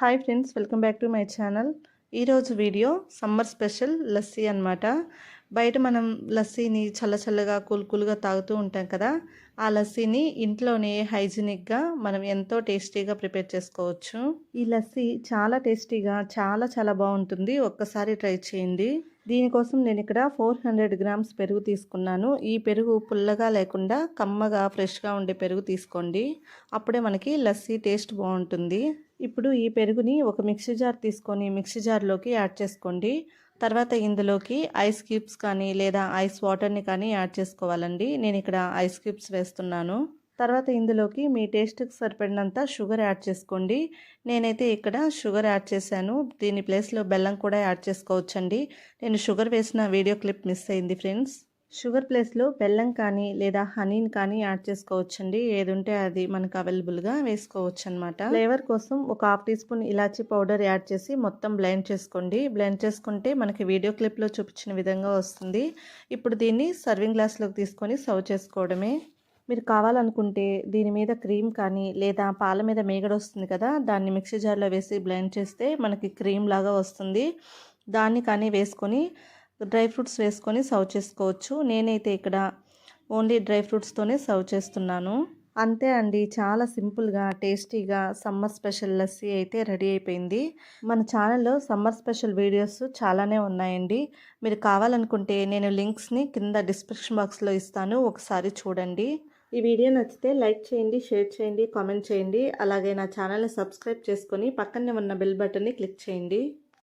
Hi friends welcome back to my channel. ఈరోజు video summer special lassi అన్నమాట. బయట మనం లస్సీని చల్ల చల్లగా కూల్ కూల్గా తాగుతూ ఉంటాం కదా ఆ లస్సీని ఇంట్లోనే హైజీనిక్గా మనం ఎంతో టేస్టీగా ప్రిపేర్ చేసుకోవచ్చు. ఈ లస్సీ చాలా టేస్టీగా చాలా చాలా బాగుంటుంది. ఒక్కసారి ట్రై చేయండి. దీనికోసం నేను ఇక్కడ ఫోర్ హండ్రెడ్ గ్రామ్స్ పెరుగు తీసుకున్నాను. ఈ పెరుగు పుల్లగా లేకుండా కమ్మగా ఫ్రెష్గా ఉండే పెరుగు తీసుకోండి. అప్పుడే మనకి లస్సీ టేస్ట్ బాగుంటుంది. ఇప్పుడు ఈ పెరుగుని ఒక మిక్సీ జార్ తీసుకొని మిక్సీ జార్లోకి యాడ్ చేసుకోండి. తర్వాత ఇందులోకి ఐస్ క్యూబ్స్ కానీ లేదా ఐస్ వాటర్ని కానీ యాడ్ చేసుకోవాలండి. నేను ఇక్కడ ఐస్ క్యూబ్స్ వేస్తున్నాను. తర్వాత ఇందులోకి మీ టేస్ట్కి సరిపడినంత షుగర్ యాడ్ చేసుకోండి. నేనైతే ఇక్కడ షుగర్ యాడ్ చేశాను. దీని ప్లేస్లో బెల్లం కూడా యాడ్ చేసుకోవచ్చండి. నేను షుగర్ వేసిన వీడియో క్లిప్ మిస్ అయింది ఫ్రెండ్స్. షుగర్ ప్లేస్లో బెల్లం కానీ లేదా హనీని కానీ యాడ్ చేసుకోవచ్చండి. ఏది ఉంటే అది మనకు అవైలబుల్గా వేసుకోవచ్చు అనమాట ఫ్లేవర్ కోసం ఒక half teaspoon elaichi powder add చేసి మొత్తం బ్లెండ్ చేసుకోండి. బ్లెండ్ చేసుకుంటే మనకి వీడియో క్లిప్లో చూపించిన విధంగా వస్తుంది. ఇప్పుడు దీన్ని సర్వింగ్ గ్లాస్లోకి తీసుకొని సర్వ్ చేసుకోవడమే. మీరు కావాలనుకుంటే దీని మీద క్రీమ్ కానీ లేదా పాల మీద మేగడ వస్తుంది కదా దాన్ని మిక్సీ జార్లో వేసి బ్లెండ్ చేస్తే మనకి క్రీమ్ లాగా వస్తుంది. దాన్ని కానీ వేసుకొని డ్రై ఫ్రూట్స్ వేసుకొని సర్వ్ చేసుకోవచ్చు. నేనైతే ఇక్కడ ఓన్లీ డ్రై ఫ్రూట్స్తోనే సర్వ్ చేస్తున్నాను. అంతే అండి చాలా సింపుల్గా టేస్టీగా సమ్మర్ స్పెషల్ లస్సీ అయితే రెడీ అయిపోయింది. మన ఛానల్లో సమ్మర్ స్పెషల్ వీడియోస్ చాలానే ఉన్నాయండి. మీరు కావాలనుకుంటే నేను లింక్స్ని కింద డిస్క్రిప్షన్ బాక్స్లో ఇస్తాను. ఒకసారి చూడండి. ఈ వీడియో నచ్చితే లైక్ చేయండి షేర్ చేయండి కామెంట్ చేయండి. అలాగే నా ఛానల్ని సబ్స్క్రైబ్ చేసుకొని పక్కనే ఉన్న బెల్ బటన్ని క్లిక్ చేయండి.